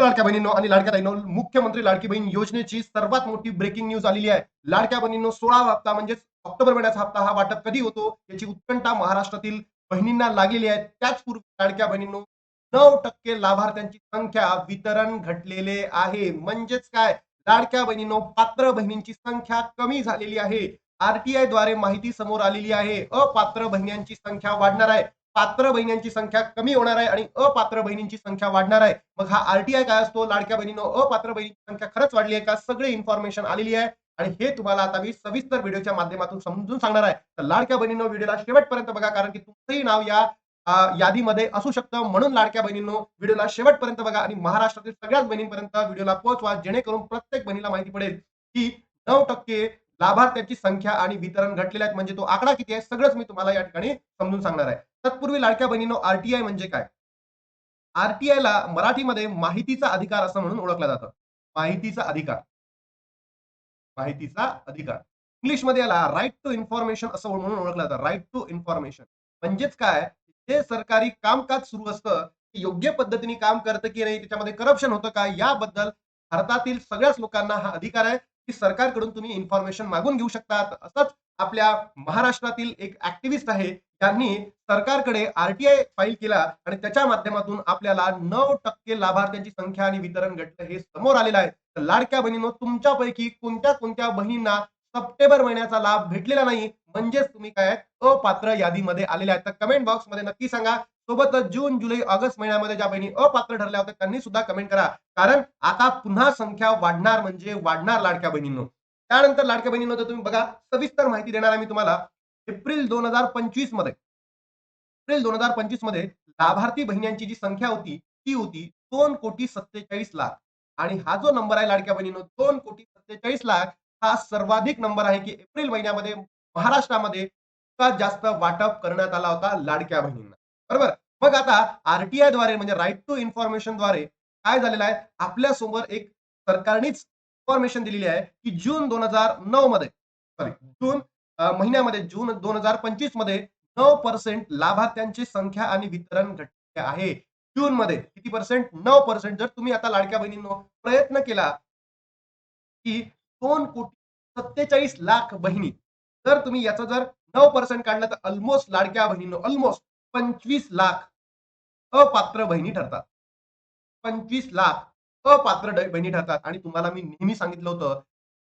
Hello लाडक्या बहिणींनो आणि लाडक्या ताईनो मुख्यमंत्री लाडकी बहीण योजनेची सर्वात मोठी ब्रेकिंग न्यूज आलेली आहे. लाडक्या बहिणींनो सोळा हप्ता म्हणजेच ऑक्टोबर महिन्याचा हप्ता हा वाटप कधी होतो याची उत्कंठा महाराष्ट्रातील बहिणींना लागलेली आहे. त्याचपूर्वी लाडक्या बहिणींनो नऊ टक्के लाभार्थ्यांची संख्या वितरण घटलेले आहे. म्हणजेच काय? लाडक्या बहिणींनो पात्र बहिणींची संख्या कमी झालेली आहे. आरटीआयद्वारे माहिती समोर आलेली आहे. अपात्र बहिण्यांची संख्या वाढणार आहे. पात्र बहिणींची संख्या कमी होणार आहे आणि अपात्र बहिणींची संख्या वाढणार आहे. मग हा आरटीआय काय असतो? लाडक्या बहिणीनो अपात्र बहिणींची संख्या खरंच वाढली आहे का? सगळी इन्फॉर्मेशन आलेली आहे. आणि हे तुम्हाला आता मी सविस्तर व्हिडिओच्या माध्यमातून समजून सांगणार आहे. तर लाडक्या बहिणींनो व्हिडिओला शेवटपर्यंत बघा कारण की तुमचंही नाव या यादीमध्ये असू शकतं. म्हणून लाडक्या बहिणींनो व्हिडिओला शेवटपर्यंत बघा आणि महाराष्ट्रातील सगळ्याच बहिणींपर्यंत व्हिडिओला पोहोचवा. जेणेकरून प्रत्येक बहिणीला माहिती पडेल की नऊ टक्के लाभार्थ्यांची संख्या आणि वितरण घटलेले आहेत म्हणजे तो आकडा किती आहे सगळंच मी तुम्हाला या ठिकाणी समजून सांगणार आहे. तत्पूर्वी लाडक्या बहिणीनो आरटीआय म्हणजे काय? आरटीआय ला मराठीमध्ये माहितीचा अधिकार असं म्हणून ओळखलं जातं. माहितीचा अधिकार. माहितीचा अधिकार. इंग्लिशमध्ये याला राईट टू इन्फॉर्मेशन असं म्हणून ओळखलं जातं. राईट टू इन्फॉर्मेशन म्हणजेच काय? जे सरकारी कामकाज सुरू असतं योग्य पद्धतीने काम करतं की नाही त्याच्यामध्ये करप्शन होतं का? याबद्दल भारतातील सगळ्याच लोकांना हा अधिकार आहे. सरकारकडून तुम्ही इन्फॉर्मेशन मागून घेऊ शकतात. असंच आपल्या महाराष्ट्रातील एक ऍक्टिव्हिस्ट आहे त्यांनी सरकारकडे आरटीआय फाईल केला आणि त्याच्या माध्यमातून आपल्याला नऊ टक्के लाभार्थ्यांची संख्या आणि वितरण घटलं हे समोर आलेलं आहे. तर लाडक्या बहिणीनो तुमच्यापैकी कोणत्या कोणत्या बहिणींना सप्टेंबर महिन्याचा लाभ भेटलेला नाही? म्हणजेच तुम्ही काय अपात्र यादीमध्ये आलेले आहेत. तर कमेंट बॉक्समध्ये नक्की सांगा. सोबतच जून जुलै ऑगस्ट महिन्यामध्ये ज्या बहिणी अपात्र ठरल्या होत्या त्यांनी सुद्धा कमेंट करा. कारण आता पुन्हा संख्या वाढणार म्हणजे वाढणार लाडक्या बहिणींनो. त्यानंतर लाडक्या बहिणींनो तर तुम्ही बघा सविस्तर माहिती देणार आहे मी तुम्हाला. एप्रिल दोन हजार पंचवीसमध्ये एप्रिल दोन हजार पंचवीसमध्ये लाभार्थी बहिण्यांची जी संख्या होती ती होती दोन कोटी सत्तेचाळीस लाख. आणि हा जो नंबर आहे लाडक्या बहिणीनो दोन कोटी सत्तेचाळीस लाख हा सर्वाधिक नंबर आहे की एप्रिल महिन्यामध्ये महाराष्ट्रामध्ये इतका जास्त वाटप करण्यात आला होता लाडक्या बहिणींना. बरोबर? मग आता आरटीआयद्वारे म्हणजे राईट टू इन्फॉर्मेशनद्वारे काय झालेलं आहे? आपल्यासमोर एक सरकारनेच इन्फॉर्मेशन दिलेली आहे की जून दोन हजार नऊ मध्ये सॉरी जून महिन्यामध्ये जून दोन हजार पंचवीसमध्ये नऊ पर्सेंट लाभार्थ्यांची संख्या आणि वितरण घटले आहे. जून मध्ये किती पर्सेंट नऊ पर्सेंट जर तुम्ही आता लाडक्या बहिणींनो प्रयत्न केला की दोन कोटी सत्तेचाळीस लाख बहिणी जर तुम्ही याचा जर नऊ पर्सेंट काढलं तर ऑलमोस्ट लाडक्या बहिणींनो ऑलमोस्ट पंचवीस लाख अपात्र बहिणी ठरतात. पंचवीस लाख अपात्र बहिणी ठरतात. आणि तुम्हाला मी नेहमी सांगितलं होतं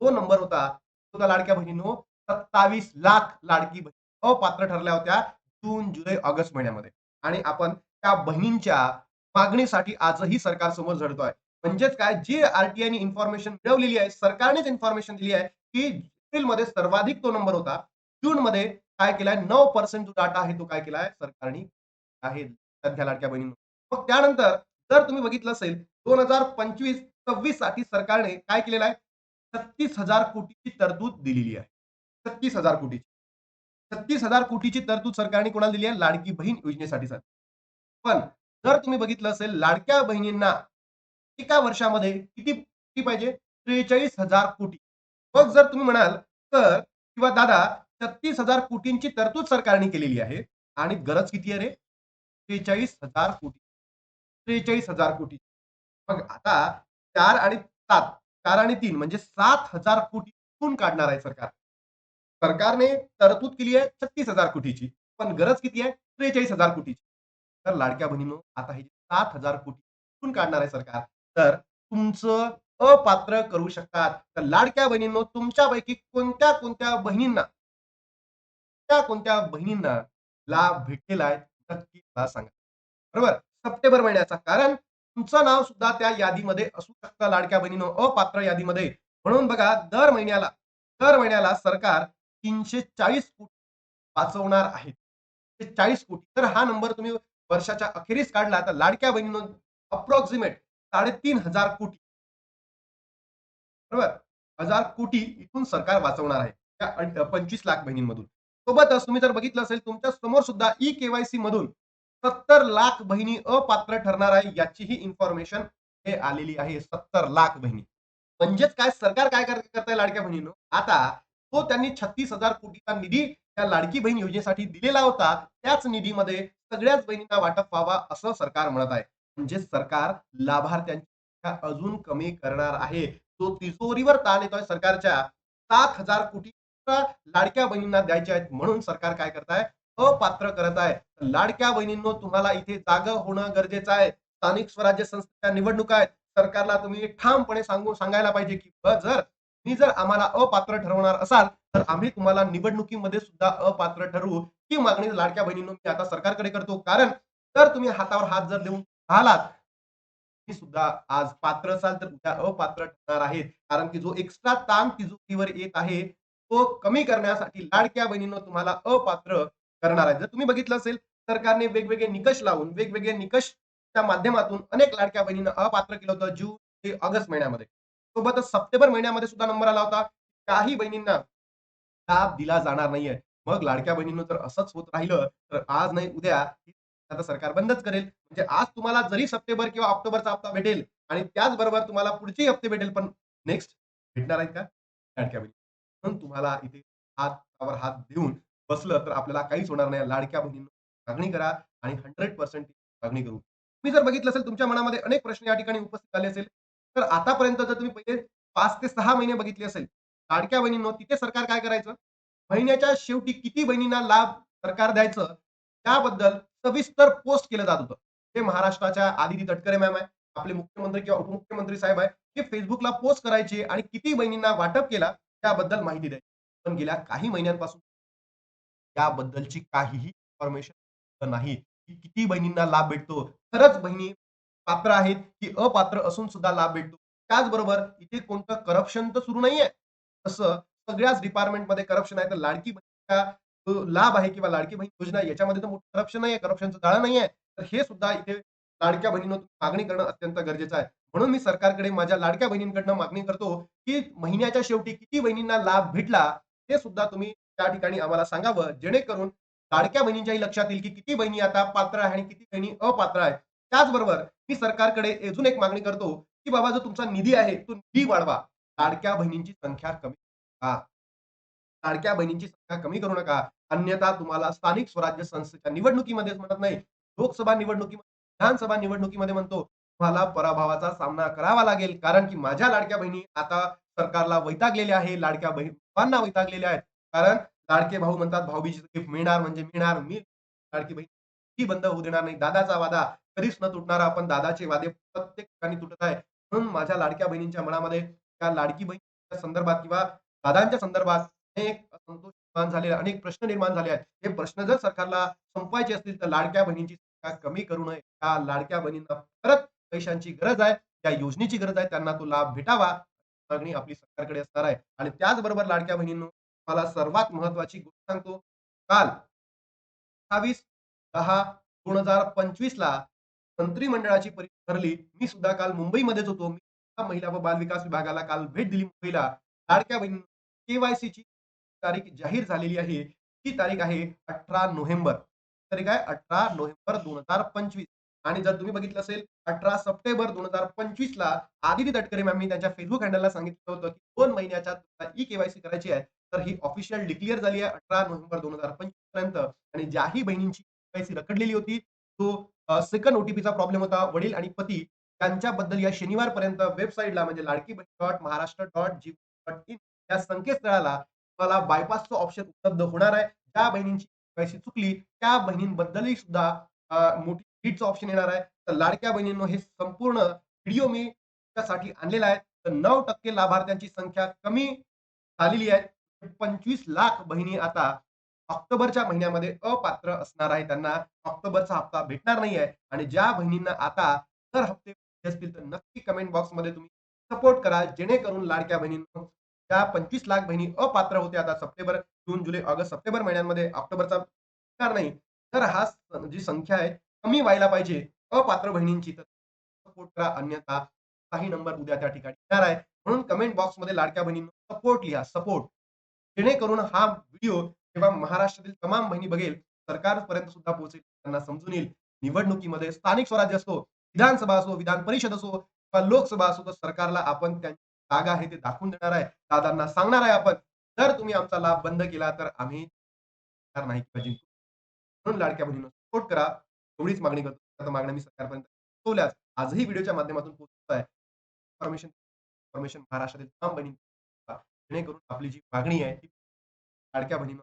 तो नंबर होता तो लाडक्या बहिणीनो सत्तावीस लाख लाडकी बहिणी अपात्र ठरल्या होत्या जून जुलै ऑगस्ट महिन्यामध्ये. आणि आपण त्या बहिणींच्या मागणीसाठी आजही सरकार समोर झडतोय. म्हणजेच काय जी आरटीआय ने इन्फॉर्मेशन मिळवलेली आहे सरकारनेच इन्फॉर्मेशन दिली आहे की एप्रिलमध्ये सर्वाधिक तो नंबर होता. जून मध्ये काय केलाय? नऊ पर्सेंट जो डाटा आहे तो काय केलाय? सरकारने आहे सध्या लाडक्या बहिणी मग त्यानंतर जर तुम्ही बघितलं असेल दोन हजार पंचवीस सव्वीससाठी सरकारने काय केलेलं आहे? छत्तीस हजार कोटीची तरतूद दिलेली आहे. छत्तीस हजार कोटीची. छत्तीस हजार कोटीची तरतूद सरकारने कोणाला दिली आहे? लाडकी बहीण योजनेसाठी पण जर तुम्ही बघितलं असेल लाडक्या बहिणींना एका वर्षामध्ये किती किती पाहिजे? त्रेचाळीस हजार कोटी. मग जर तुम्ही म्हणाल तर किंवा दादा छत्तीस हजार कोटींची तरतूद सरकारने केलेली आहे. आणि गरज किती आहे रे? त्रेचाळीस हजार कोटी. त्रेचाळीस हजार कोटी. मग आता चार आणि सात चार आणि तीन म्हणजे सात हजार कोटी काढणार आहे सरकार? सरकारने तरतूद केली आहे छत्तीस हजार कोटीची. पण गरज किती आहे? त्रेचाळीस हजार कोटीची. तर लाडक्या बहिणीनो आता हे सात हजार कोटी कुठून काढणार आहे सरकार? तर तुमचं अपात्र करू शकतात. तर लाडक्या बहिणींनो तुमच्यापैकी कोणत्या कोणत्या बहिणींना कोणत्या कोणत्या बहिणींना लाभ भेटलेला आहे नक्की मला सांगा. बरोबर? सप्टेंबर महिन्याचा. कारण तुमचं नाव सुद्धा त्या यादीमध्ये असू शकतं लाडक्या बहिणीनं अपात्र यादीमध्ये. म्हणून बघा दर महिन्याला दर महिन्याला सरकार तीनशे चाळीस कोटी वाचवणार आहे. चाळीस कोटी. तर हा नंबर तुम्ही वर्षाच्या अखेरीस काढला तर लाडक्या बहिणीनं अप्रॉक्सिमेट साडेतीन हजार कोटी. बरोबर? हजार कोटी इथून सरकार वाचवणार आहे त्या पंचवीस लाख बहिणींमधून. सोबतच तुम्ही जर बघितलं असेल तुमच्यासमोर सुद्धा ई केवायसी मधून सत्तर लाख बहिणी अपात्र ठरणार आहे याचीही इन्फॉर्मेशन हे आलेली आहे सत्तर लाख बहिणी. म्हणजेच काय? सरकार काय करताय लाडक्या बहिणीनं? आता तो त्यांनी छत्तीस हजार कोटीचा निधी त्या लाडकी बहीण योजनेसाठी दिलेला होता. त्याच निधीमध्ये सगळ्याच बहिणींना वाटप व्हावा असं सरकार म्हणत आहे. म्हणजे सरकार लाभार्थ्यांची अजून कमी करणार आहे. जो तिजोरीवर ताण येतोय सरकारच्या. सात हजार कोटी लाडक्या बहिणींना द्यायचे आहेत म्हणून सरकार काय करत आहे? अपात्र करत आहे. लाडक्या बहिणींनो तुम्हाला इथे जाग होणं गरजेचं आहे. स्थानिक स्वराज्य संस्थेच्या निवडणुका आहेत. सरकारला तुम्ही ठामपणे सांगून सांगायला पाहिजे, की जर तुम्ही जर आम्हाला अपात्र ठरवणार असाल, तर आम्ही तुम्हाला निवडणुकीमध्ये सुद्धा अपात्र ठरवू. ही मागणी लाडक्या बहिणींनो मी आता सरकारकडे करतो. कारण तर तुम्ही हातावर हात जर देऊन राहिलात, सुद्धा आज पात्र असाल तर उद्या अपात्र ठरणार आहेत. कारण की जो एक्स्ट्रा ताण तिजोरीवर येत आहे, तो कमी करण्यासाठी लाडक्या बहिणीनं तुम्हाला अपात्र करणार आहे. जर तुम्ही बघितलं असेल, सरकारने वेगवेगळे निकष लावून, वेगवेगळे निकषच्या माध्यमातून अनेक लाडक्या बहिणींना अपात्र केलं होतं जून ते ऑगस्ट महिन्यामध्ये. सोबतच सप्टेंबर महिन्यामध्ये सुद्धा नंबर आला होता. काही बहिणींना लाभ दिला जाणार नाहीये. मग लाडक्या बहिणींना तर असंच होत राहिलं, तर आज नाही उद्या आता सरकार बंदच करेल. म्हणजे आज तुम्हाला जरी सप्टेंबर किंवा ऑक्टोबरचा हप्ता भेटेल आणि त्याचबरोबर तुम्हाला पुढचे हप्ते भेटेल, पण नेक्स्ट भेटणार आहेत का? लाडक्या बहिणी. म्हणून तुम्हाला इथे हातावर हात देऊन बसलं तर आपल्याला काहीच होणार नाही. लाडक्या बहिणींनो मागणी करा आणि 100% मागणी करू. तुम्ही जर बघितलं असेल तुमच्या मनामध्ये अनेक प्रश्न या ठिकाणी उपस्थित झाले असेल. तर आतापर्यंत जर तुम्ही पहिले 5 ते 6 महिने बघितले असेल, लाडक्या बहिणींनो तिथे सरकार काय करायचं? महिन्याच्या शेवटी किती बहिणींना लाभ सरकार द्यायचं, त्याबद्दल सविस्तर पोस्ट केलं जात होतं. हे महाराष्ट्राच्या आदिती तटकरे मॅम आहे, आपले मुख्यमंत्री किंवा उपमुख्यमंत्री साहेब आहे, हे Facebookला पोस्ट करायचे आणि किती बहिणींना वाटप केला त्याबद्दल माहिती द्यायची. पण गेल्या काही महिन्यांपासून याबद्दलची काहीही इन्फॉर्मेशन नाही, की किती बहिणींना लाभ भेटतो. खरंच बहिणी पात्र आहेत, की अपात्र असून सुद्धा लाभ भेटतो. त्याचबरोबर इथे कोणतं करप्शन तर सुरू नाहीये. तसं सगळ्याच डिपार्टमेंटमध्ये करप्शन आहे. तर लाडकी बहिणीचा लाभ आहे किंवा लाडकी बहीण योजना याच्यामध्ये तर मोठं करप्शन नाहीये, करप्शनचं जाळं नाहीये. तर हे सुद्धा इथे लाडक्या बहिणीनं मागणी करणं अत्यंत गरजेचं आहे. म्हणून मी सरकारकडे माझ्या लाडक्या बहिणींकडनं मागणी करतो, की महिन्याच्या शेवटी किती बहिणींना लाभ भेटला, हे सुद्धा तुम्ही त्या ठिकाणी आम्हाला सांगावं. जेणेकरून लाडक्या बहिणींच्याही लक्षात येईल, की किती बहिणी आता पात्र आहे आणि किती बहिणी अपात्र आहे त्याचबरोबर मी सरकारकडे अजून एक मागणी करतो, की बाबा जो तुमचा निधी आहे, तो निधी वाढवा. लाडक्या बहिणींची संख्या कमी हा लाडक्या बहिणींची संख्या कमी करू नका. अन्यथा तुम्हाला स्थानिक स्वराज्य संस्थेच्या निवडणुकीमध्येच म्हणत नाही, लोकसभा निवडणुकीमध्ये, विधानसभा निवडणुकीमध्ये म्हणतो, तुम्हाला पराभवाचा सामना करावा लागेल. कारण की माझ्या लाडक्या बहिणी आता सरकारला वैतागलेल्या आहे. लाडक्या बहिणींना वैतागलेल्या आहेत. कारण लाडके भाऊ म्हणतात भाऊबीजेचं गिफ्ट मिळणार म्हणजे मिळणार. मी लाडकी बहीण बंद होऊ देणार नाही. दादाचा वादा कधीच न तुटणारा, आपण दादाचे वादे प्रत्येक ठिकाणी तुटत आहे. म्हणून माझ्या लाडक्या बहिणींच्या मनामध्ये त्या लाडकी बहिणीच्या संदर्भात किंवा दादांच्या संदर्भात अनेक असंतोष निर्माण झाले, अनेक प्रश्न निर्माण झाले आहेत. हे प्रश्न जर सरकारला संपवायचे असतील, तर लाडक्या बहिणींची कमी करू नये. त्या लाडक्या बहिणींना परत पैशांची गरज आहे, त्या योजनेची गरज आहे, त्यांना तो लाभ भेटावा. मागणी आपली सरकारकडे असणार आहे. आणि त्याचबरोबर लाडक्या बहिणींनो, मला सर्वात महत्वाची गोष्ट सांगतो. काल 28/10/2025 ला मंत्रिमंडळाची परीक्षा भरली. मी सुद्धा काल मुंबईमध्येच होतो. मी महिला व बाल विकास विभागाला काल भेट दिली मुंबईला. लाडक्या बहिणी केवायसीची तारीख जाहीर झालेली आहे. ती तारीख आहे 18 नोव्हेंबर. तारीख आहे 18 नोव्हेंबर 2025 आणि जर तुम्ही बघितलं असेल 18 सप्टेंबर 2025 ला आदिती तटकरे मॅमनी त्यांच्या फेसबुक हँडलला सांगितलं होतं, की दोन महिन्याच्या आत ई केवायसी करायची आहे. तर ही ऑफिशियल डिक्लेअर झाली आहे 18 नोव्हेंबर 2025 पर्यंत आणि ज्याही बहिणींची केवायसी रखडलेली होती, तो सेकंड ओ-टी-पीचा प्रॉब्लेम होता. वडील आणि पती त्यांच्याबद्दल या शनिवारपर्यंत वेबसाईटला म्हणजे लाडकी डॉट महाराष्ट्र डॉट जी डॉ या संकेतस्थळाला तुम्हाला बायपासचं ऑप्शन उपलब्ध होणार आहे. ज्या बहिणींची पैसे चुकली, त्या बहिणींबद्दलही सुद्धा मोठी लीडचं ऑप्शन येणार आहे. तर लाडक्या बहिणींनो, हे संपूर्ण व्हिडिओ मी तुमच्यासाठी आणलेला आहे. तर नऊ टक्के लाभार्थ्यांची संख्या कमी झालेली आहे. 25 लाख बहिणी आता ऑक्टोबरच्या महिन्यामध्ये अपात्र असणार आहे. त्यांना ऑक्टोबरचा हप्ता भेटणार नाहीये आणि ज्या बहिणींना आता जर हप्ते असतील, तर नक्की कमेंट बॉक्समध्ये तुम्ही सपोर्ट करा. जेणेकरून लाडक्या बहिणींना त्या 25 लाख बहिणी अपात्र होत्या आता सप्टेंबर, जून, जुलै, ऑगस्ट, सप्टेंबर महिन्यांमध्ये ऑक्टोबरचा भेटणार नाही. तर हा जी संख्या आहे कमी व्हायला पाहिजे अपात्र बहिणींची. तर सपोर्ट करा. अन्यथा काही नंबर उद्या त्या ठिकाणी येणार आहे. म्हणून कमेंट बॉक्समध्ये लाडक्या बहिणींना सपोर्ट लिहा, सपोर्ट. जेणेकरून हा व्हिडिओ जेव्हा महाराष्ट्रातील तमाम बहिणी बघेल, सरकारपर्यंत सुद्धा पोहोचेल. त्यांना समजून येईल. निवडणुकीमध्ये स्थानिक स्वराज्य असो, विधानसभा असो, विधान परिषद असो किंवा लोकसभा असो, तर सरकारला आपण त्यांच्या जागा आहे ते दाखवून देणार आहे. दादांना सांगणार आहे आपण, जर तुम्ही आमचा लाभ बंद केला, तर आम्ही नाही किंवा जिंकू. म्हणून लाडक्या बहिणींनो सपोर्ट करा. एवढीच मागणी करतो. मागण्या मी सरकारपर्यंत पोहोचवल्याच. आजही व्हिडिओच्या माध्यमातून पोहोचतो आहे. इन्फॉर्मेशन इन्फॉर्मेशन महाराष्ट्रातील तमाम बहिणी जेणेकरून आपली जी मागणी आहे ती लाडक्या बहिणींना